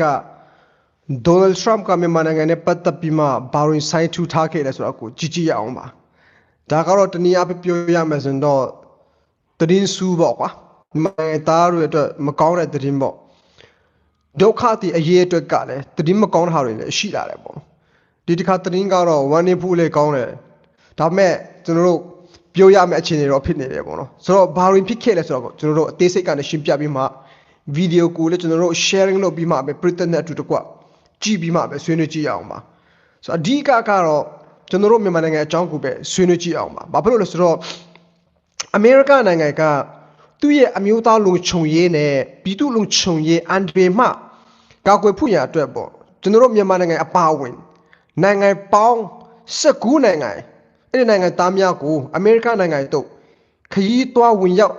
ကဒေါ်နယ်ထရမ့်ကမြန်မာနိုင်ငံနဲ့ပတ်သက်ပြီးမှဘာဝင်ဆိုင်ထူထားခဲ့လဲဆိုတော့ကိုကြည့်ကြည့်ရအောင်ပါဒါကတော့တနည်းအားဖြင့်ပြောရမယ်ဆိုရင်တော့သတင်းစူးပေါ့ကွာမြန်မာနိုင်ငံသားတွေအတွက်မကောင်းတဲ့သတင်းပေါ့ဒုက္ခတည်အရေးအတွက်ကလည်းသတင်းမကောင်းတဲ့ဟာတွေလည်းရှိလာတယ်ပေါ့ဒီတစ်ခါသတင်းကတော့ဝမ်းနေဖို့လည်းကောင်းတယ်ဒါပေမဲ့ကျွန်တော်တို့ပြောရမယ့်အခြေအနေတော့ဖြစ်နေတယ်ပေါ့နော်ဆိုတော့ဘာဝင်ဖြစ်ခဲ့လဲဆိုတော့ကျွန်တော်တို့အသေးစိတ်ကနေရှင်းပြပြီးမှ ဗီဒီယိုကိုလည်းကျွန်တော်တို့ sharing လုပ်ပြီးမှပဲပရိသတ်နဲ့အတူတကွကြည့်ပြီးမှပဲဆွေးနွေးကြည့်ရအောင်ပါဆိုတော့အဓိကကတော့ကျွန်တော်တို့မြန်မာနိုင်ငံအကြောင်းကိုပဲဆွေးနွေးကြည့်အောင်ပါဘာဖြစ်လို့လဲဆိုတော့အမေရိကန်နိုင်ငံကသူ့ရဲ့အမျိုးသားလုံခြုံရေးနဲ့ပြည်သူလုံခြုံရေးအန်ဒေမှကာကွယ်ဖို့ရန်အတွက်ပေါ့ကျွန်တော်တို့မြန်မာနိုင်ငံအပါအဝင်နိုင်ငံပေါင်း19နိုင်ငံအဲ့ဒီနိုင်ငံသားများကိုအမေရိကန်နိုင်ငံတို့ခရီးသွားဝင်ရောက်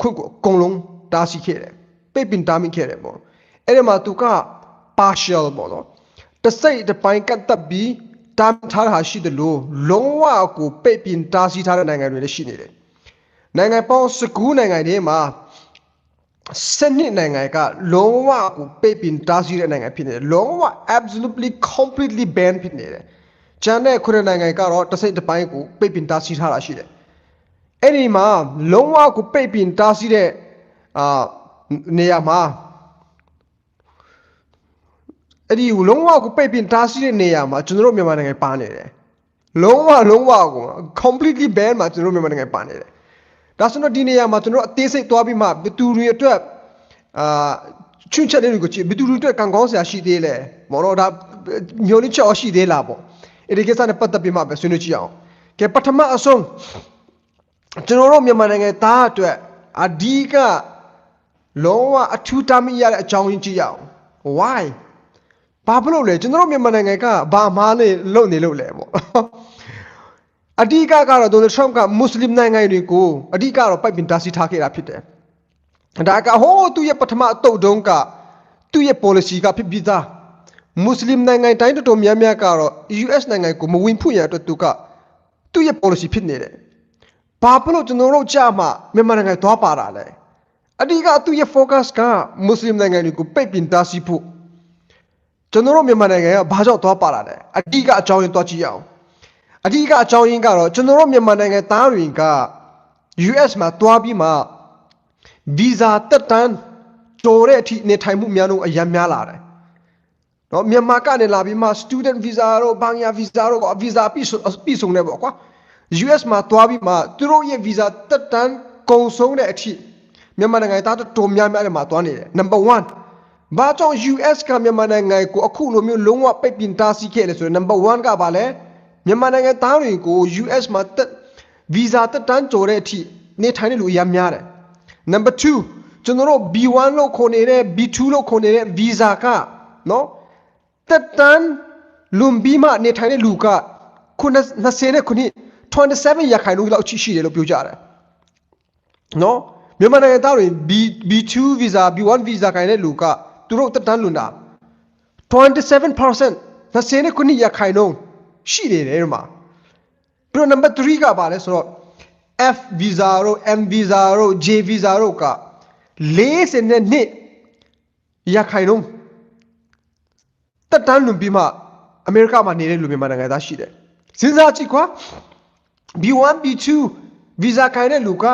ခွင့်ကိုအကုန်လုံးတားဆီးခဲ့တယ် ပိတ်ပင်တားမိခဲ့တယ်ပေါ့အဲ့ဒီမှာသူက partial ပေါ့နော်တစ်စိတ်တစ်ပိုင်းကတ်တပ်ပြီးတားထားတာရှိတယ်လို့လုံးဝကိုပိတ်ပင်တားဆီးထားတဲ့နိုင်ငံတွေလည်းရှိနေတယ်နိုင်ငံပေါင်း19နိုင်ငံထဲမှာစနစ်နိုင်ငံကလုံးဝကိုပိတ်ပင်တားဆီးတဲ့နိုင်ငံဖြစ်နေတယ်လုံးဝ absolutely completely ban ဖြစ်နေတယ်ကျန်တဲ့ခုနှစ်နိုင်ငံကတော့တစ်စိတ်တစ်ပိုင်းကိုပိတ်ပင်တားဆီးထားတာရှိတယ်အဲ့ဒီမှာလုံးဝကိုပိတ်ပင်တားဆီးတဲ့အာ နေရာမှာအဲ့ဒီလုံးဝကိုပိတ်ပင်တားဆီးတဲ့နေရာမှာကျွန်တော်တို့မြန်မာနိုင်ငံပါနေတယ်လုံးဝလုံးဝကို completely ban မှာကျွန်တော်တို့မြန်မာနိုင်ငံပါနေတယ်ဒါဆိုတော့ဒီနေရာမှာကျွန်တော်တို့အသေးစိတ်သွားပြီးမှဘသူတွေအတွက်အာချွန့်ချက်လေးတွေကိုကြည့်ဘသူတွေအတွက်ကံကောင်းစရာရှိသေးလဲမော်တော့ဒါညိုလိချောရှိသေးလားပေါ့အဲ့ဒီကိစ္စနဲ့ပတ်သက်ပြီးမှပဲဆွေးနွေးကြည့်အောင်ကဲပထမအဆုံးကျွန်တော်တို့မြန်မာနိုင်ငံသားအတွက်အဓိက လုံးဝအထူးတမ်းရတဲ့အကြောင်းရင်းကြည့်ရအောင် why ဘာဖြစ်လို့လဲကျွန်တော်တို့မြန်မာနိုင်ငံကဘာမားနေလုပ်နေလို့လဲပေါ့အဓိကကတော့ဒေါ်နယ်ထရမ့်ကမွတ်စလင်နိုင်ငံတွေကိုအဓိကတော့ပိုက်ပင်တားဆီးထားခဲ့တာဖြစ်တယ်။ဒါကဟိုးသူ့ရဲ့ပထမအတုပ်တုံးကသူ့ရဲ့ policy ကဖြစ်ပြီးသားမွတ်စလင်နိုင်ငံတိုင်းတော်တော်များများကတော့ US နိုင်ငံကိုမဝင်ဖို့ရတဲ့အတွက်သူကသူ့ရဲ့ policy ဖြစ်နေတယ်။ဘာဖြစ်လို့ကျွန်တော်တို့ကြားမှာမြန်မာနိုင်ငံသွားပါတာလဲ။ အဓိကသူ့ရဲ့ focus ကမွတ်စလင်နိုင်ငံတွေကိုပိတ်ပင်တားဆီးဖို့ကျွန်တော်တို့မြန်မာနိုင်ငံကဘာကြောင့်သွားပါတာလဲ။အဓိကအကြောင်းရင်းသွားကြည့်ရအောင်။အဓိကအကြောင်းရင်းကတော့ကျွန်တော်တို့မြန်မာနိုင်ငံသားတွေက US မှာတွားပြီးမှဗီဇာတက်တန်းတော်တဲ့အထိနေထိုင်မှုများလို့အများများလာတယ်။နော်မြန်မာကနေလာပြီးမှ student visa တို့ဘာညာ visa တို့က visa ပြည့်စုံပြည့်စုံနေပေါ့ကွာ။ US မှာတွားပြီးမှသူတို့ရဲ့ visa တက်တန်းကုန်ဆုံးတဲ့အထိ မြန်မာနိုင်ငံသားတော်တော်များများတွေမှာတွားနေတယ်။ number 1ဘာကြောင့် US ကမြန်မာနိုင်ငံကိုအခုလိုမျိုးလုံးဝပိတ်ပင်တားဆီးခဲ့လဲဆိုတော့ number 1ကဘာလဲ။မြန်မာနိုင်ငံသားတွေကို US မှာတက်ဗီဇာတက်တန်းကြော်တဲ့အထိနေထိုင်တဲ့လူအများများတယ်။ Number 2ကျွန်တော်တို့ B1 လို့ခေါ်နေတဲ့ B2 လို့ခေါ်နေတဲ့ဗီဇာကနော်တက်တန်းလွန်ပြီးမှနေထိုင်တဲ့လူကခု20နဲ့ခုနှစ်27ရာခိုင်နှုန်းလောက်ရှိရှိတယ်လို့ပြောကြတယ်။နော် မြန်မာနိုင်ငံသားတွေ B B2 ဗီဇာ B1 ဗီဇာခိုင်တဲ့လူကသူတို့တက်တန်းလွန်တာ27% 20နဲ့ခုနှစ်ရာခိုင်နှုန်းရှိနေတယ်ဒီမှာပြီးတော့ number 3ကပါလဲဆိုတော့ F visa တို့ M visa တို့ J visa တို့က40နဲ့နှစ်ရခိုင်လုံးတက်တန်းလွန်ပြီးမှအမေရိကမှာနေတဲ့လူမြန်မာနိုင်ငံသားရှိတယ်စဉ်းစားကြည့်ကွာ B1 B2 visa ခိုင်တဲ့လူက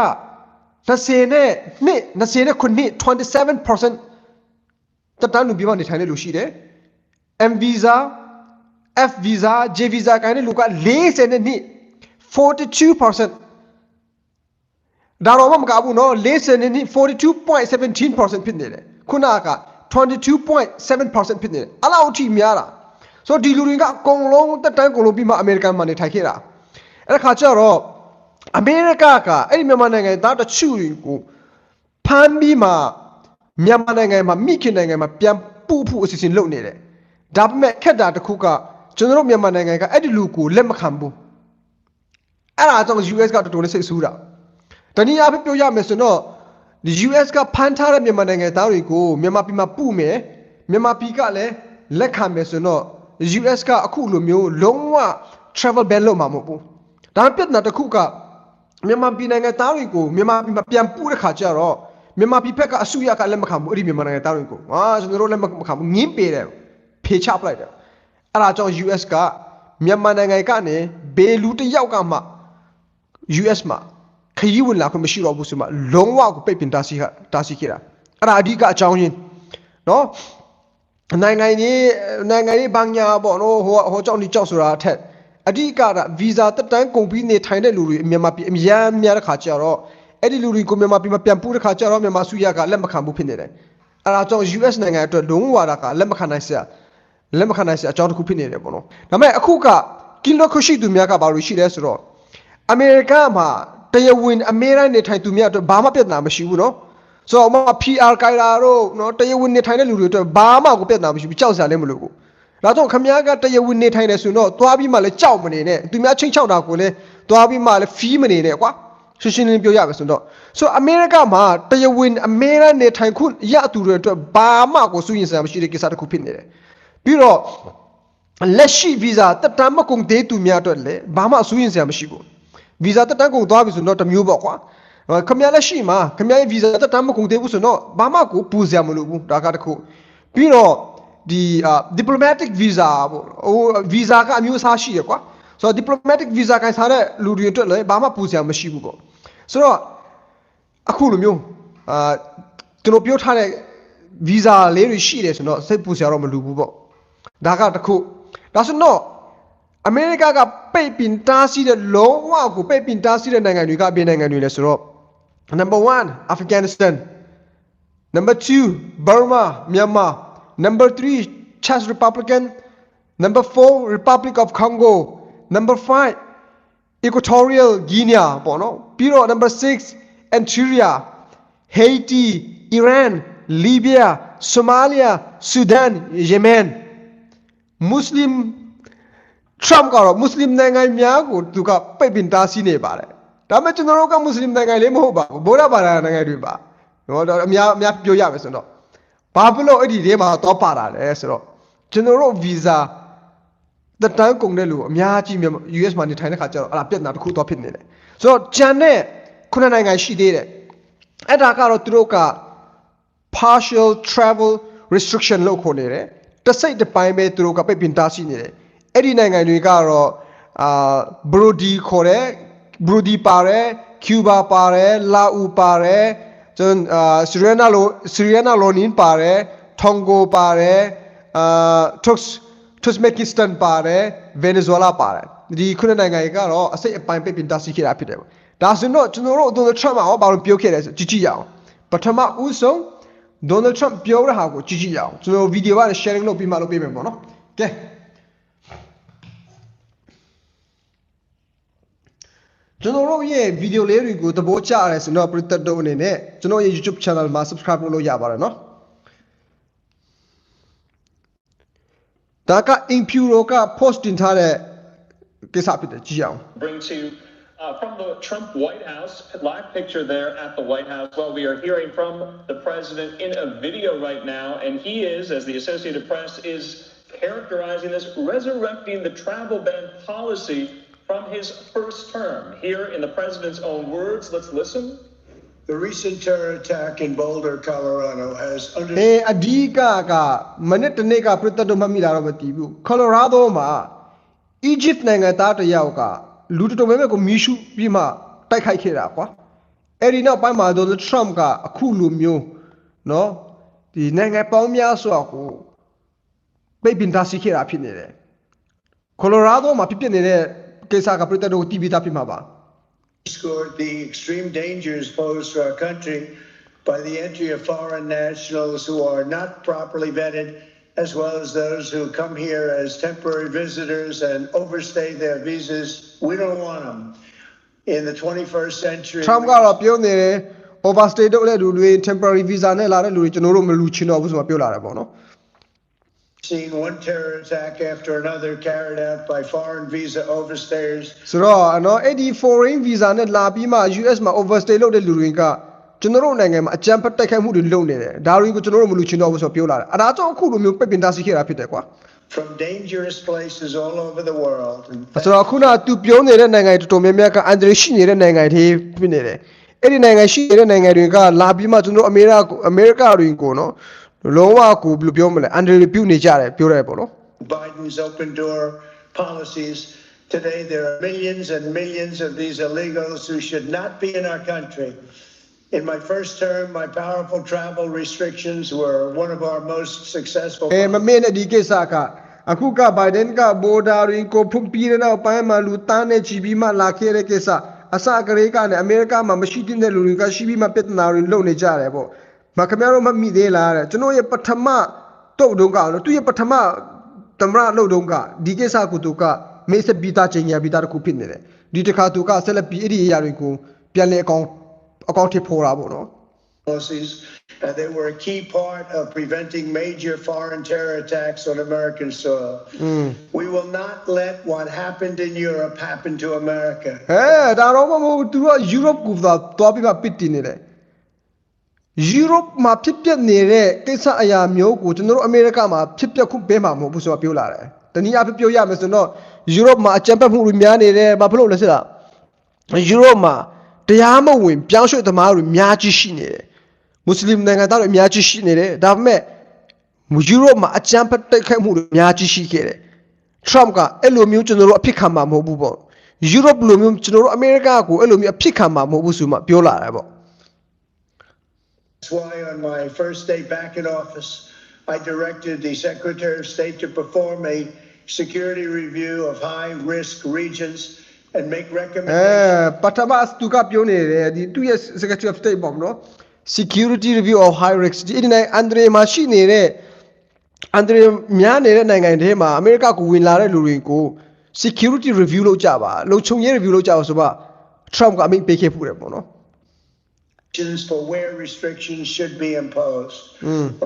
20နဲ့နှစ်20နဲ့ခုနှစ်27%တက်တန်းလူပြည်မှာနေထိုင်တဲ့လူရှိတယ် M visa F visa J visa ကိုင်းတဲ့လူက40နဲ့နှစ်42%ဒါတော့မကဘူးနော်40နဲ့နှစ်42.17%ဖြစ်နေတယ်ခုနက22.7%ဖြစ်နေတယ်အလောက်အထိများတာဆိုတော့ဒီလူတွေကအကုန်လုံးတက်တန်းကုန်လုံးပြီးမှအမေရိကန်မှာနေထိုင်ခဲ့တာအဲ့ဒါခါကျတော့ အမေရိကကအဲ့ဒီမြန်မာနိုင်ငံသားတချို့ကိုဖမ်းပြီးမှမြန်မာနိုင်ငံမှာမိခင်နိုင်ငံမှာပြန်ပို့ဖို့အစီအစဉ်လုပ်နေတယ်ဒါပေမဲ့ခက်တာတစ်ခုကကျွန်တော်တို့မြန်မာနိုင်ငံကအဲ့ဒီလူကိုလက်မခံဘူးအဲ့ဒါကြောင့် US ကတော်တော်လေးစိတ်ဆူးတာတနည်းအားဖြင့်ပြောရမယ်ဆိုတော့ဒီ US ကဖမ်းထားတဲ့မြန်မာနိုင်ငံသားတွေကိုမြန်မာပြည်မှာပို့မယ်မြန်မာပြည်ကလည်းလက်ခံမယ်ဆိုတော့ US ကအခုလိုမျိုးလုံးဝ travel ban လုပ်မှာမဟုတ်ဘူးဒါပေမဲ့ပြဿနာတစ်ခုက မြန်မာပြည်နိုင်ငံသားတွေကိုမြန်မာပြည်မှာပြန်ပို့တဲ့ခါကျတော့မြန်မာပြည်ဘက်ကအစုရကလက်မခံဘူးအဲ့ဒီမြန်မာနိုင်ငံသားတွေကိုဟာကျွန်တော်တို့လက်မခံဘူးငင်းပေတယ်ဖေချပလိုက်တယ်အဲ့ဒါကြောင့် US ကမြန်မာနိုင်ငံကနေဘေလူတစ်ယောက်ကမှ US မှာခရီးဝင်လာခွင့်မရှိတော့ဘူးဆိုမှလုံးဝကိုပိတ်ပင်တားဆီးခတားဆီးခဲ့တာအဲ့ဒါအဓိကအကြောင်းရင်းနော်နိုင်ငံကြီးနိုင်ငံကြီးဘန်ညာပေါ့နော်ဟိုဟိုကြောင့်ဒီကြောက်ဆိုတာအထက် အဓိကကဗီဇာတက်တန်းကုန်ပြီးနေထိုင်တဲ့လူတွေမြန်မာပြည်အများများတဲ့ခါကျတော့အဲ့ဒီလူတွေကိုမြန်မာပြည်မှာပြန်ပို့တဲ့ခါကျတော့မြန်မာစုရကလက်မခံဘူးဖြစ်နေတယ်အဲ့ဒါကြောင့် US နိုင်ငံအတွက်လုံးဝတာကလက်မခံနိုင်စရာလက်မခံနိုင်စရာအကြောင်းတစ်ခုဖြစ်နေတယ်ပေါ့နော်ဒါပေမဲ့အခုကကီလိုခရှိသူများကဘာလို့ရှိလဲဆိုတော့အမေရိကန်မှာတရားဝင်အမေရိကန်နေထိုင်သူများအတွက်ဘာမှပြဿနာမရှိဘူးနော်ဆိုတော့ဥပမာ PR ကိုင်လာတော့နော်တရားဝင်နေထိုင်တဲ့လူတွေအတွက်ဘာမှကိုပြဿနာမရှိဘူးကြောက်စရာလည်းမလိုဘူး ဒါကြောင့်ခမည်းကတရားဝင်နေထိုင်တယ်ဆိုတော့သွားပြီးမှလည်းကြောက်မနေနဲ့သူများချင်းချောက်တာကိုလည်းသွားပြီးမှလည်းဖီးမနေနဲ့ကွာရှင်းရှင်းလင်းလင်းပြောရမယ်ဆိုတော့ဆိုတော့အမေရိကမှာတရားဝင်အမေရိကန်နေထိုင်ခွင့်ရသူတွေအတွက်ဘာမှကိုစိုးရင်စရာမရှိတဲ့ကိစ္စတစ်ခုဖြစ်နေတယ်ပြီးတော့လက်ရှိဗီဇာတက်တမ်းမကုန်သေးသူများအတွက်လည်းဘာမှစိုးရင်စရာမရှိဘူးဗီဇာတက်တန်းကုန်သွားပြီဆိုတော့တစ်မျိုးပေါ့ကွာဟိုခမရလက်ရှိမှာခမရရဲ့ဗီဇာတက်တန်းမကုန်သေးဘူးဆိုတော့ဘာမှကိုပူစရာမလိုဘူးဒါကတစ်ခုပြီးတော့ ဒီအာ diplomatic visa ပေါ့ဟို visa ကအမျိုးအစားရှိရကွာဆိုတော့ diplomatic visa ကိုင်စားတဲ့လူတွေအတွက်လည်းဘာမှပူစရာမရှိဘူးပေါ့ဆိုတော့အခုလိုမျိုးအာကျွန်တော်ပြောထားတဲ့ visa လေးတွေရှိတယ်ဆိုတော့စိတ်ပူစရာတော့မလိုဘူးပေါ့ဒါကတစ်ခုဒါဆိုတော့အမေရိကကပိတ်ပင်တားဆီးတဲ့လုံးဝကိုပိတ်ပင်တားဆီးတဲ့နိုင်ငံတွေကပြည်နိုင်ငံတွေလဲဆိုတော့ number 1 Afghanistan number 2 Burma Myanmar number 3 Czech Republican number 4 Republic of Congo number 5 Equatorial Guinea ပေါ့နော်ပြီးတော့ number 6 Eritrea Haiti Iran Libya Somalia Sudan Yemen Muslim Trump ကတော့မွတ်စလင်နိုင်ငံများကိုသူကပိတ်ပင်တားဆီးနေပါတယ်။ဒါပေမဲ့ကျွန်တော်တို့ကမွတ်စလင်နိုင်ငံလေးမဟုတ်ပါဘူး။ဗုဒ္ဓဘာသာနိုင်ငံတွေပါ။နော်ဒါအများအများပြောရမယ်ဆိုတော့ ဘာဖြစ်လို့အဲ့ဒီထဲမှာတော့ပါတာလဲဆိုတော့ကျွန်တော်တို့ဗီဇာတက်တန်းကုန်တဲ့လူအများကြီးမြန်မာ US မှာနေထိုင်တဲ့ခါကျတော့အဲ့ဒါပြဿနာတစ်ခုတော့ဖြစ်နေတယ်။ဆိုတော့ဂျန်နဲ့ခုနှစ်နိုင်ငံရှိသေးတယ်။အဲ့ဒါကတော့သူတို့က partial travel restriction လို့ခေါ်နေတယ်။တစ်စိတ်တစ်ပိုင်းပဲသူတို့ကပိတ်ပင်တားဆီးနေတယ်။အဲ့ဒီနိုင်ငံတွေကတော့အာဘရူဒီခေါ်တယ်ဘရူဒီပါတယ်ကျူဘာပါတယ်လာအူပါတယ် ကျွန်အာဆီရီနာလိုဆီရီနာလိုနင်းပါတယ်ထုံဂိုပါတယ်အာတုတ်တုတ်မက်ကစ္စတန်ပါတယ်ဗင်နီဇွဲလားပါတယ်ဒီခုနှစ်နိုင်ငံတွေကတော့အစိတ်အပိုင်းပိတ်ပင်တားဆီးခဲ့တာဖြစ်တယ်ပေါ့ဒါဆိုတော့ကျွန်တော်တို့ဒေါ်နယ်ထရမ့်ကဘာလို့ပြောခဲ့လဲဆိုကြည့်ကြည့်ရအောင်ပထမဦးဆုံးဒေါ်နယ်ထရမ့်ပြောတဲ့ဟာကိုကြည့်ကြည့်ရအောင်ကျွန်တော်ဗီဒီယိုကနေ sharing လုပ်ပြီးမှလုပ်ပေးမယ်ပေါ့နော်ကဲ ကျွန်တော်တို့ရဲ့ဗီဒီယိုလေးတွေကိုသဘောကျရတယ်ဆိုတော့ပရိသတ်တို့အနေနဲ့ကျွန်တော်ရဲ့ YouTube channel မှာ subscribe လုပ်လို့ရပါတယ်နော်ဒါက Impuro က post တင်ထားတဲ့ကိစ္စဖြစ်တယ်ကြည့်အောင် bring to uh, from the Trump White House. Live picture there at the White House. Well, we are hearing from the president in a video right now, and he is, as the Associated Press is characterizing this, resurrecting the travel ban policy from his first term. Here, in the president's own words, let's listen. The recent terror attack in Boulder, Colorado has under အဲအဓိကကမနေ့တနေ့ကပြတ်တော့မမိလာတော့မသိဘူး။ Colorado မှာ Egypt နိုင်ငံသားတယောက်ကလူတော်များများကိုမီးရှို့ပြီးမှတိုက်ခိုက်ခဲ့တာကွာ။အဲဒီနောက်ပိုင်းမှာတော့ Trump ကအခုလိုမျိုးနော်ဒီနိုင်ငံပေါင်းများစွာကိုပိတ်ပင်တားဆီးခဲ့တာဖြစ်နေတယ်။ Colorado မှာဖြစ်ဖြစ်နေတဲ့ ကိစ္စကပရိသတ်တို့တီးပြီးသားဖြစ်မှာပါ scored the extreme dangers posed to our country by the entry of foreign nationals who are not properly vetted, as well as those who come here as temporary visitors and overstay their visas. We don't want them. In the 21st century, Trump ကတော့ပြောနေတယ် overstay လုပ်တဲ့လူတွေ temporary visa နဲ့လာတဲ့လူတွေကျွန်တော်တို့မလူချင်တော့ဘူးဆိုမှပြောလာတယ်ပေါ့နော် seen one terror attack after another carried out by foreign visa overstayers ဆိုတော့နော်အဲ့ဒီ foreign visa နဲ့လာပြီးမှ US မှာ overstay လုပ်တဲ့လူတွေကကျွန်တော်တို့နိုင်ငံမှာအကြမ်းဖက်တိုက်ခိုက်မှုတွေလုပ်နေတယ်ဒါတွေကိုကျွန်တော်တို့မလူချင်တော့ဘူးဆိုတော့ပြောလာတယ်အဲဒါကြောင့်အခုလိုမျိုးပိတ်ပင်တားဆီးခဲ့တာဖြစ်တယ်ကွာ from dangerous places all over the world. And ဆိုတော့ခုနကသူပြောနေတဲ့နိုင်ငံတွေတော်တော်များများကအန်ဒရီရှိနေတဲ့နိုင်ငံတွေဖြစ်နေတယ်အဲ့ဒီနိုင်ငံရှိနေတဲ့နိုင်ငံတွေကလာပြီးမှကျွန်တော်တို့အမေရိကကိုအမေရိကတွေကိုနော် လုံးဝကိုဘယ်လိုပြောမလဲအန်ဒရီပြုတ်နေကြတယ်ပြောရတယ်ပေါ့နော် Biden's open door policies. Today, there are millions and millions of these illegals who should not be in our country. In my first term, my powerful travel restrictions were one of our most successful. အဲမမေ့နဲ့ဒီကိစ္စကအခုကဘိုင်ဒန်ကဘော်ဒါတွေကိုဖုန်ပြီးတဲ့နောက်ပိုင်းမှာလူသားနဲ့ချီပြီးမှလာခဲ့တဲ့ကိစ္စအစကရေကနဲ့အမေရိကမှာမရှိတဲ့လူတွေကရှိပြီးမှပြဿနာတွေလုပ်နေကြတယ်ပေါ့ မခင်ဗျားတို့မမိသေးလားတဲ့ကျွန်တော်ရဲ့ပထမတုတ်တုံးကနော်သူရဲ့ပထမသမရလုပ်တုံးကဒီကိစ္စကိုသူကမေးစပီတာချင်းရပီတာတခုဖြစ်နေတယ်ဒီတစ်ခါသူကဆက်လက်ပြီးအဲ့ဒီအရာတွေကိုပြန်လဲအကောင်အကောင်ထစ်ဖော်တာပေါ့နော် policies, and they were a key part of preventing major foreign terror attacks on American soil. We will not let what happened in Europe happen to America. ဟဲ့ဒါတော့မဟုတ်ဘူးသူကယူရိုပကိုသာသွားပြီးမှပစ်တင်နေတယ် ယူရိုပမှာဖြစ်ပျက်နေတဲ့ကိစ္စအရာမျိုးကိုကျွန်တော်တို့အမေရိကမှာဖြစ်ပျက်ခုပေးမှာမဟုတ်ဘူးဆိုတော့ပြောလာတယ်တနည်းအားဖြင့်ပြောရမယ်ဆိုတော့ယူရိုပမှာအကြမ်းဖက်မှုတွေများနေတယ်ဘာဖြစ်လို့လဲဆိုတော့ယူရိုပမှာတရားမဝင်ပြောင်းရွှေ့သမားတွေအများကြီးရှိနေတယ်မွတ်စလင်နိုင်ငံသားတွေအများကြီးရှိနေတယ်ဒါပေမဲ့ယူရိုပမှာအကြမ်းဖက်တိုက်ခိုက်မှုတွေအများကြီးရှိခဲ့တယ် Trump ကအဲ့လိုမျိုးကျွန်တော်တို့အဖြစ်ခံမှာမဟုတ်ဘူးပေါ့ယူရိုပလိုမျိုးကျွန်တော်တို့အမေရိကကိုအဲ့လိုမျိုးအဖြစ်ခံမှာမဟုတ်ဘူးဆိုမှပြောလာတယ်ပေါ့ That's why on my first day back in office, I directed the Secretary of State to perform a security review of high risk regions and make အဲ recommendations. ပထမသူကပြောနေတယ်ဒီသူရဲ့ Secretary of State ပေါ့နော် Security Review of High Risk ဒီဒီနိုင်အန်ဒရီမှာရှိနေတဲ့အန်ဒရီများနေတဲ့နိုင်ငံတွေမှာအမေရိကကိုဝင်လာတဲ့လူတွေကို security review လုပ်ကြပါလုံခြုံရေး review လုပ်ကြပါဆိုတော့ Trump ကအမိန့်ပေးခဲ့ဖူးတယ်ပေါ့နော် for where restrictions should be imposed.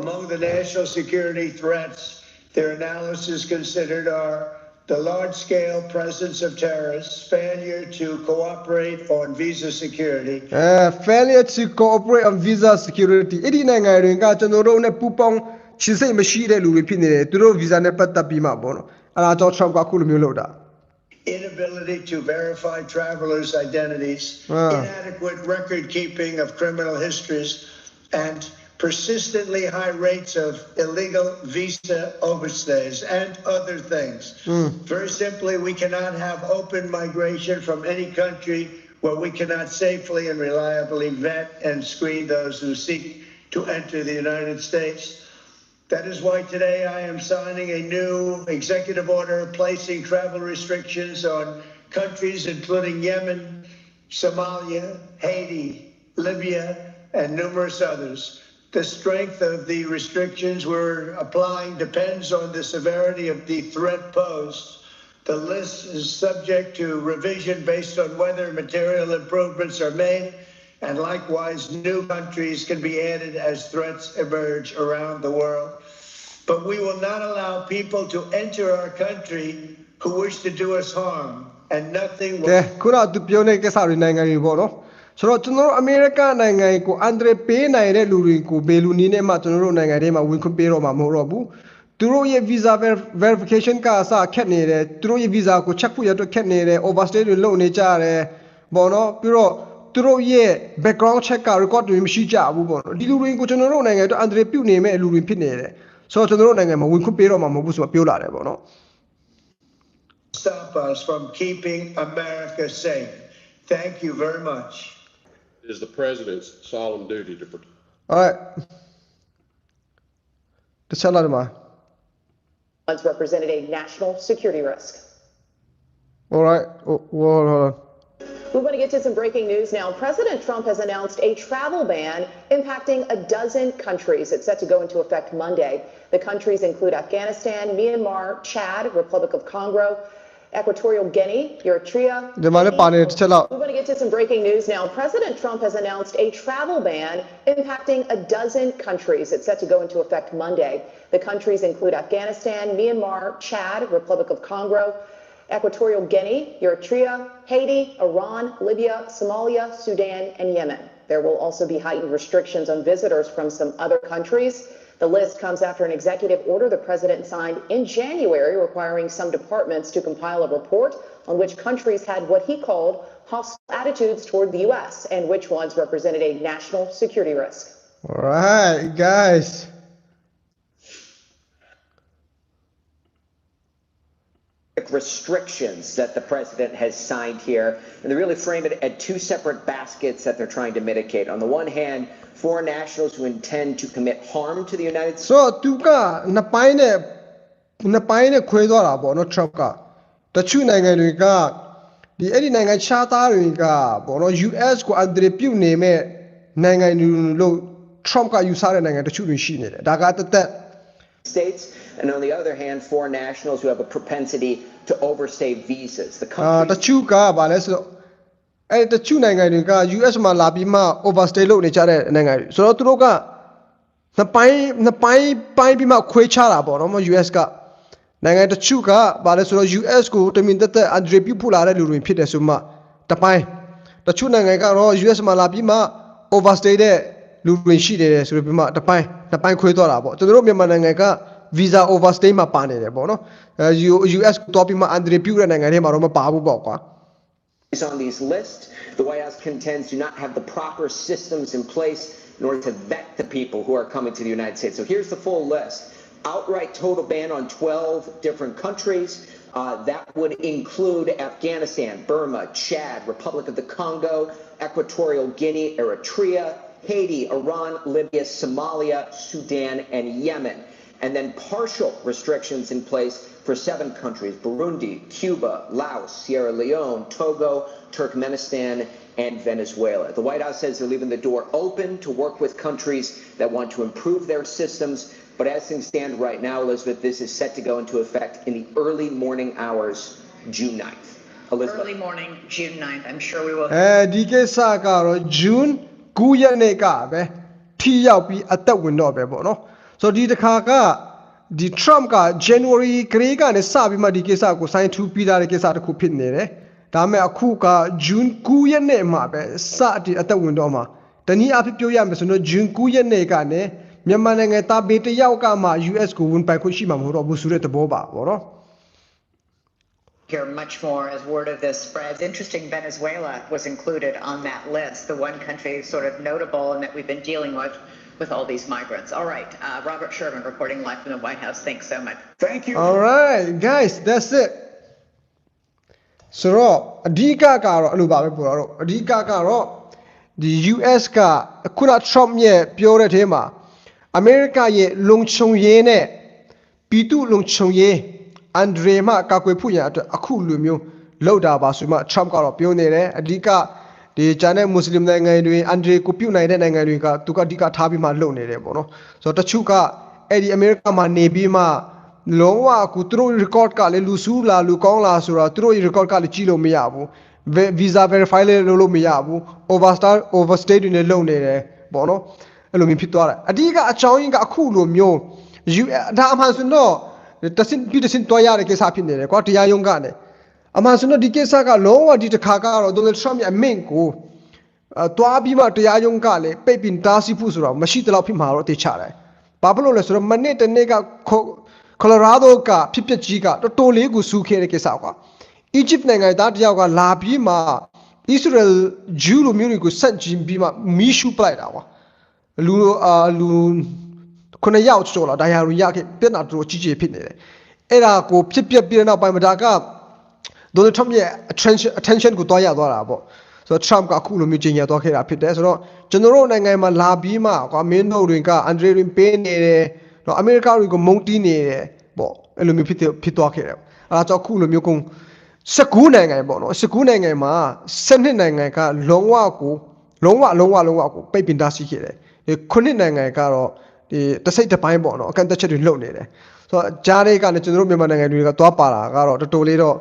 Among the national security threats, their analysis considered are the large scale presence of terrorists, failure to cooperate on visa security, အဲ failure to cooperate on visa security အဲ့ဒီနိုင်ငံတွေကကျွန်တော်တို့နဲ့ပူးပေါင်းချစ်စိတ်မရှိတဲ့လူတွေဖြစ်နေတယ်သူတို့ visa နဲ့ပတ်သက်ပြီးမှပေါ့နော်အဲ့ဒါကြောင့် Trump ကအခုလိုမျိုးလုပ်တာ inability to verify travelers' identities, Ah. inadequate record keeping of criminal histories, and persistently high rates of illegal visa overstays and other things. Very simply, we cannot have open migration from any country where we cannot safely and reliably vet and screen those who seek to enter the United States. That is why today I am signing a new executive order placing travel restrictions on countries including Yemen, Somalia, Haiti, Libya, and numerous others. The strength of the restrictions we're applying depends on the severity of the threat posed. The list is subject to revision based on whether material improvements are made, and likewise, new countries can be added as threats emerge around the world. But we will not allow people to enter our country who wish to do us harm, and nothing ကဲ will ခုနကသူပြောနေတဲ့ကိစ္စတွေနိုင်ငံတွေပေါ့နော်ဆိုတော့ကျွန်တော်တို့အမေရိကနိုင်ငံကိုအန်ဒရပေးနိုင်တဲ့လူတွေကိုဘယ်လူနည်းနဲ့မှကျွန်တော်တို့နိုင်ငံထဲမှာဝင်ခွင့်ပေးတော့မှာမဟုတ်တော့ဘူးသူတို့ရဲ့ visa ver- verification ကအစခက်နေတယ်သူတို့ရဲ့ visa ကို check ဖို့ရတော့ခက်နေတယ် overstay တွေလုပ်နေကြတယ်ပေါ့နော်ပြီးတော့ သူတို့ရဲ့ background check က record တွေမရှိကြဘူးပေါ့နော်ဒီလူတွေကိုကျွန်တော်တို့နိုင်ငံအတွက်အန်ဒရပြုတ်နေမဲ့လူတွေဖြစ်နေတယ်ဆိုတော့ကျွန်တော်တို့နိုင်ငံမှာဝင်ခွင့်ပေးတော့မှာမဟုတ်ဘူးဆိုတော့ပြောလာတယ်ပေါ့နော် stop us from keeping America safe. Thank you very much. It is the president's solemn duty to protect. alright တခြားလာတယ်မှာ once represented a national security risk. alright oh, hold on We want to get to some breaking news now. President Trump has announced a travel ban impacting a dozen countries. It's set to go into effect Monday. The countries include Afghanistan, Myanmar, Chad, Republic of Congo, Equatorial Guinea, Eritrea. We want to get to some breaking news now. President Trump has announced a travel ban impacting a dozen countries. It's set to go into effect Monday. The countries include Afghanistan, Myanmar, Chad, Republic of Congo, Equatorial Guinea, Eritrea, Haiti, Iran, Libya, Somalia, Sudan, and Yemen. There will also be heightened restrictions on visitors from some other countries. The list comes after an executive order the president signed in January requiring some departments to compile a report on which countries had what he called hostile attitudes toward the U.S. and which ones represented a national security risk. alright guys restrictions that the president has signed here, and they really frame it at two separate baskets that they're trying to mitigate. On the one hand, foreign nationals who intend to commit harm to the United States. ဆိုတော့သူကနှစ်ပိုင်းနဲ့နှစ်ပိုင်းနဲ့ခွဲသွားတာပေါ့နော် Trump ကတချို့နိုင်ငံတွေကဒီအဲ့ဒီနိုင်ငံခြားသားတွေကပေါ့နော် US ကိုအန္တရာယ်ပြုနေမဲ့နိုင်ငံတွေလို့ Trump ကယူဆတဲ့နိုင်ငံတချို့တွေရှိနေတယ်ဒါကတသက် States, and on the other hand, foreign nationals who have a propensity to overstay visas. The အာတ countries ချို့ကဗာလဲဆိုတော့အဲ့တချို့နိုင်ငံတွေက US မှာလာပြီးမှ overstay လုပ်နေကြတဲ့နိုင်ငံတွေဆိုတော့သူတို့ကနှစ်ပိုင်းနှစ်ပိုင်းပိုင်းပြီးမှခွဲခြားတာပေါ့နော် US ကနိုင်ငံတချို့ကဗာလဲဆိုတော့ US ကိုတမင်တက်တက် attribute ပြုဖို့လာတဲ့လူတွေဖြစ်တယ်ဆိုမှတပိုင်းတချို့နိုင်ငံကတော့ US မှာလာပြီးမှ overstay တဲ့လူတွေရှိတယ်ဆိုပြီးမှတပိုင်း နှစ်ပိုင်းခွဲသွားတာပေါ့ကျွန်တော်တို့မြန်မာနိုင်ငံက visa overstay မှာပါနေတယ်ပေါ့နော်အဲ US ကိုတော့ပြီးမှ attribute ပြုတဲ့နိုင်ငံတွေမှာတော့မပါဘူးပေါ့ကွာ on these lists, the White House contends do not have the proper systems in place in order to vet the people who are coming to the United States. So here's the full list. Outright total ban on 12 different countries. Uh, that would include Afghanistan, Burma, Chad, Republic of the Congo, Equatorial Guinea, Eritrea, Haiti, Iran, Libya, Somalia, Sudan, and Yemen. And then partial restrictions in place for seven countries Burundi, Cuba, Laos, Sierra Leone, Togo, Turkmenistan, and Venezuela. The White House says they're leaving the door open to work with countries that want to improve their systems. But as things stand right now, Elizabeth, this is set to go into effect in the early morning hours, June 9th. Elizabeth. Early morning, June 9th. I'm sure we will. Eh, DK Sakaro, June ကတော့ June 9ရက်နေ့ကပဲထိရောက်ပြီးအသက်ဝင်တော့ပဲပေါ့နော်ဆိုတော့ဒီတစ်ခါကဒီ Trump က January ကလေးကနေစပြီးမှဒီကိစ္စကိုစိုင်းထူပြီးသားတဲ့ကိစ္စတစ်ခုဖြစ်နေတယ်ဒါပေမဲ့အခုက June 9ရက်နေ့မှာပဲစအတည်အသက်ဝင်တော့မှာတနည်းအားဖြင့်ပြောရမယ်ဆိုတော့ June 9ရက်နေ့ကနေမြန်မာနိုင်ငံသားဘေးတစ်ယောက်ကမှ US ကိုဝင်ပိုင်ခွင့်ရှိမှာမဟုတ်တော့ဘူးဆိုတဲ့သဘောပါပေါ့နော် hear much more as word of this spreads. Interesting, Venezuela was included on that list, the one country sort of notable and that we've been dealing with with all these migrants. All right, uh, Robert Sherman reporting live from the White House. Thanks so much. Thank you. All right guys that's it ဆိုတော့အဓိကကတော့အဲ့လိုပါပဲပေါ်တော့အဓိကကတော့ဒီ US ကခုန Trump ရဲ့ပြောတဲ့အထဲမှာအမေရိကရဲ့လုံခြုံရေးနဲ့ပြည်သူလုံခြုံရေး အန်ဒရီမကာကွယ်ဖို့ရန်အတွက်အခုလိုမျိုးလောက်တာပါဆိုမှ Trump ကတော့ပြောနေတယ်အဓိကဒီဂျာနဲ့မွတ်စလင်နိုင်ငံတွေအန်ဒရီကိုပြုတ်နိုင်တဲ့နိုင်ငံတွေကသူကအဓိကထားပြီးမှလုပ်နေတယ်ပေါ့နော်ဆိုတော့တချို့ကအဲ့ဒီအမေရိကမှာနေပြီးမှလုံးဝကူသူတို့ record ကလည်းလူစုလာလူကောင်းလာဆိုတော့သူတို့ record ကလည်းကြည့်လို့မရဘူး Ve- visa verify လည်းလုပ်လို့မရဘူး overstar overstay တွေလည်းလုပ်နေတယ်ပေါ့နော်အဲ့လိုမျိုးဖြစ်သွားတယ်အဓိကအချောင်းရင်းကအခုလိုမျိုး you ဒါအမှန်ဆိုတော့ တစင်ပြီးတစင်တွားရတဲ့ကိစ္စဖြစ်နေတယ်ကွာတရားရုံးကနေအမှန်ဆိုတော့ဒီကိစ္စကလုံးဝဒီတစ်ခါကတော့ Donald Trump ရဲ့အမိန့်ကိုအဲတွားပြီးမှတရားရုံးကလည်းပိတ်ပင်တားဆီးဖို့ဆိုတော့မရှိတလောက်ဖြစ်မှာတော့တေချတယ်ဘာဖြစ်လို့လဲဆိုတော့မနေ့တနေ့ကခိုကိုလိုရာဒိုကဖြစ်ပျက်ကြီးကတော်တော်လေးကိုစူးခဲ့တဲ့ကိစ္စကွာအီဂျစ်နိုင်ငံသားတယောက်ကလာပြီးမှဣသရေလဂျူးလူမျိုးတွေကိုဆက်ကြည့်ပြီးမှမီးရှူပလိုက်တာကွာလူအာလူ ခုနှစ်ယောက်ကျော်လာဒါယာရူရခဲ့ပြဿနာတော်တော်ကြီးကြီးဖြစ်နေတယ်အဲ့ဒါကိုဖြစ်ပျက်ပြီးတဲ့နောက်ပိုင်းမှာဒါက Donald Trump ရဲ့ attention attention ကိုတွားရသွားတာပေါ့ဆိုတော့ Trump ကအခုလိုမျိုးကြီးညာသွားခဲ့တာဖြစ်တယ်ဆိုတော့ကျွန်တော်တို့နိုင်ငံမှာလာပြီးမှကွာမင်းတို့တွေကအန်ဒရီရင်ပေးနေတယ်တော့အမေရိကတွေကမုန်းတီးနေတယ်ပေါ့အဲ့လိုမျိုးဖြစ်ဖြစ်သွားခဲ့တယ်အဲဒါကြောင့်အခုလိုမျိုးကုန်19နိုင်ငံပေါ့နော်19နိုင်ငံမှာ7နိုင်ငံကလုံးဝကိုလုံးဝလုံးဝလုံးဝကိုပိတ်ပင်တားဆီးခဲ့တယ်ဒီ9နိုင်ငံကတော့ ဒီတစ်စိတ်တစ်ပိုင်းပေါ့နော်အကန့်အသတ်ချက်တွေလုပ်နေတယ်ဆိုတော့ဂျားတွေကလည်းကျွန်တော်တို့မြန်မာနိုင်ငံတွေကသွားပါတာကတော့တော်တော်လေးတော့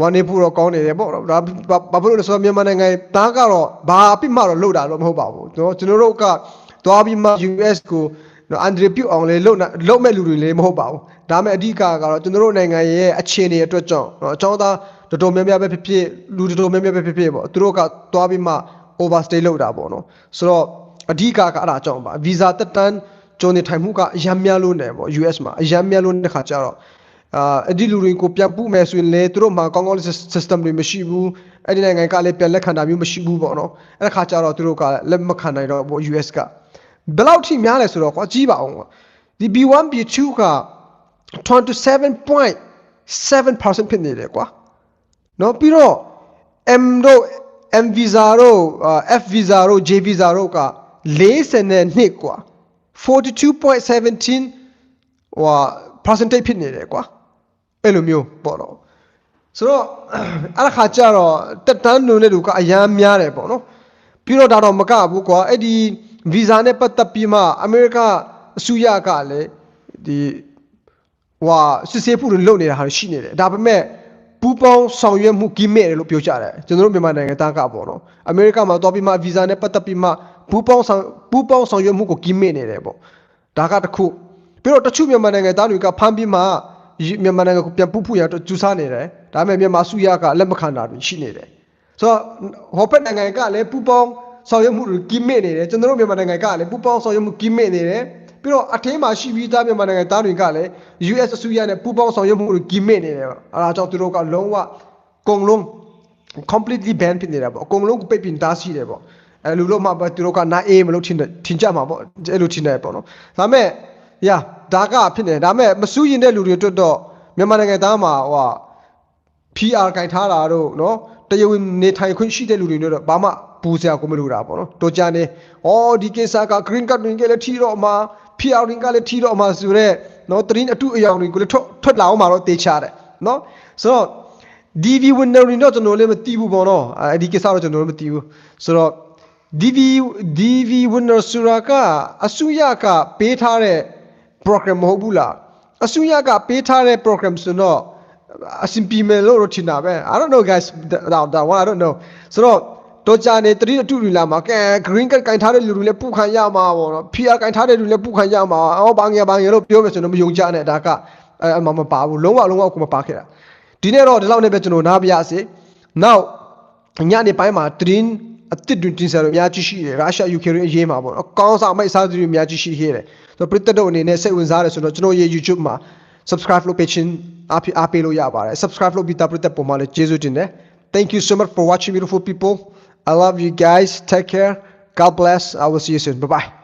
ဝမ်းနေဖို့တော့ကောင်းနေတယ်ပေါ့နော်ဒါဘာဖြစ်လို့လဲဆိုတော့မြန်မာနိုင်ငံသားကတော့ဘာအပြစ်မှတော့လုပ်တာတော့မဟုတ်ပါဘူးကျွန်တော်ကျွန်တော်တို့ကသွားပြီးမှ US ကိုနော်အန်ဒရီပြုတ်အောင်လေလုပ်လုပ်မဲ့လူတွေလည်းမဟုတ်ပါဘူးဒါမဲ့အဓိကကတော့ကျွန်တော်တို့နိုင်ငံရဲ့အခြေအနေအတွက်ကြောင့်နော်အကြောင်းသားတော်တော်များများပဲဖြစ်ဖြစ်လူတော်တော်များများပဲဖြစ်ဖြစ်ပေါ့သူတို့ကသွားပြီးမှ overstay လုပ်တာပေါ့နော်ဆိုတော့အဓိကကအဲ့ဒါကြောင့်ပါ visa တက်တန်း ကြုံနေထိုင်မှုကအရမ်းများလို့နေပေါ့ US မှာအရမ်းများလို့တဲ့ခါကျတော့အာအဲ့ဒီလူတွေကိုပြန်ပို့မယ်ဆိုရင်လေသူတို့မှာကောင်းကောင်း system တွေမရှိဘူးအဲ့ဒီနိုင်ငံကလည်းပြန်လက်ခံတာမျိုးမရှိဘူးပေါ့နော်အဲ့ဒါခါကျတော့သူတို့ကလက်မခံနိုင်တော့ဘူး US ကဘယ်လောက်ထိများလဲဆိုတော့ကွာကြီးပါအောင်ကွာဒီ B1 B2 က27.7%ဖြစ်နေတယ်ကွာနော်ပြီးတော့ M တို့ M visa တို့ F visa တို့ J visa တို့က42ကွာ 42.17ဟို percentage ဖြစ်နေတယ်ကွာအဲ့လိုမျိုးပေါ့တော့ဆိုတော့အဲ့ဒါခါကျတော့တက်တန်းလုံးတဲ့လူကအရန်များတယ်ပေါ့နော်ပြီးတော့ဒါတော့မကဘူးကွာအဲ့ဒီ visa နဲ့ပတ်သက်ပြီးမှအမေရိကအစိုးရကလည်းဒီဟွာစစ်ဆေးမှုတွေလုပ်နေတာဟာရှိနေတယ်ဒါပေမဲ့ပူပေါင်းဆောင်ရွက်မှုကိမဲ့တယ်လို့ပြောကြတယ်ကျွန်တော်တို့မြန်မာနိုင်ငံသားကပေါ့နော်အမေရိကမှာတော့ပြီးမှဗီဇာနဲ့ပတ်သက်ပြီးမှ ပူပေါင်းဆောင်ပူပေါင်းဆောင်ရွက်မှုကိုကိမဲ့နေတယ်ပေါ့ဒါကတစ်ခုပြီးတော့တချို့မြန်မာနိုင်ငံသားတွေကဖမ်းပြီးမှမြန်မာနိုင်ငံကိုပြန်ပူဖို့ရတော့ကျူစားနေတယ်ဒါပေမဲ့မြန်မာစုရကလက်မခံတာတွေရှိနေတယ်ဆိုတော့ဟောပက်နိုင်ငံကလည်းပူပေါင်းဆောင်ရွက်မှုတွေကိမဲ့နေတယ်ကျွန်တော်တို့မြန်မာနိုင်ငံကလည်းပူပေါင်းဆောင်ရွက်မှုကိမဲ့နေတယ်ပြီးတော့အထင်းမှာရှိပြီးသားမြန်မာနိုင်ငံသားတွေကလည်း US အစိုးရနဲ့ပူးပေါင်းဆောင်ရွက်မှုတွေကြီးမဲ့နေတယ်ပေါ့အဲဒါကြောင့်သူတို့ကလုံးဝကုန်လုံး completely ban ဖြစ်နေတာပေါ့အကုန်လုံးကိုပိတ်ပင်တားဆီးတယ်ပေါ့ အဲလူလို့မှပဲသူတို့ကနားအေးမလို့ထင်တယ်ထင်ကြမှာပေါ့အဲ့လိုထင်တယ်ပေါ့နော်ဒါပေမဲ့ရာဒါကဖြစ်နေတယ်ဒါပေမဲ့မစူးရင်တဲ့လူတွေအတွက်တော့မြန်မာနိုင်ငံသားမှာဟိုဟာ PR ကင်ထားတာတို့နော်တရားဝင်နေထိုင်ခွင့်ရှိတဲ့လူတွေတို့တော့ဘာမှပူစရာကိုမလိုတာပေါ့နော်တို့ကြနေဩဒီကိစ္စက green card တွေကလည်းထီတော့မှာ PR တွေကလည်းထီတော့မှာဆိုတော့နော်တရင်အတုအယောင်တွေကိုလည်းထွက်ထွက်လာအောင်မှာတော့တေချတယ်နော်ဆိုတော့ DV winner တွေတော့ကျွန်တော်လည်းမသိဘူးပေါ့နော်အဲဒီကိစ္စတော့ကျွန်တော်လည်းမသိဘူးဆိုတော့ DV DV winner ဆိုတာကအစုရကပေးထားတဲ့ program မဟုတ်ဘူးလားအစုရကပေးထားတဲ့ program ဆိုတော့အဆင်ပြေမယ်လို့တော့ထင်တာပဲ I don't know guys that that one I don't know ဆိုတော့တော့ကြာနေတတိအတူတူလာမှာကဲ green card ကင်ထားတဲ့လူတွေလည်းပုခံရမှာပေါ့နော် PR ကင်ထားတဲ့လူလည်းပုခံရမှာအော်ဘာငယ်ဘာငယ်လို့ပြောမယ်ဆိုတော့မယုံကြနဲ့ဒါကအဲအမှမပါဘူးလုံးဝလုံးဝကိုမပါခဲ့တာဒီနေ့တော့ဒီလောက်နဲ့ပဲကျွန်တော်နားပြရစေ now ညနေပိုင်းမှာ train အစ်စ်တွင်တင်ဆက်လို့အများကြီးရှိတယ်ရုရှားယူကရိန်းအရေးမှာပေါ့နော်အကောင်းစားမိတ်စားသူတွေအများကြီးရှိခဲ့တယ်ဆိုတော့ပရိသတ်တို့အနေနဲ့စိတ်ဝင်စားတယ်ဆိုတော့ကျွန်တော်ရဲ့ YouTube မှာ subscribe လုပ်ပေးခြင်းအားဖြင့်အားပေးလို့ရပါတယ် subscribe လုပ်ပြီးတာပရိသတ်ပုံမှာလည်းကျေးဇူးတင်တယ် thank you so much for watching beautiful people i love you guys take care god bless i will see you soon bye bye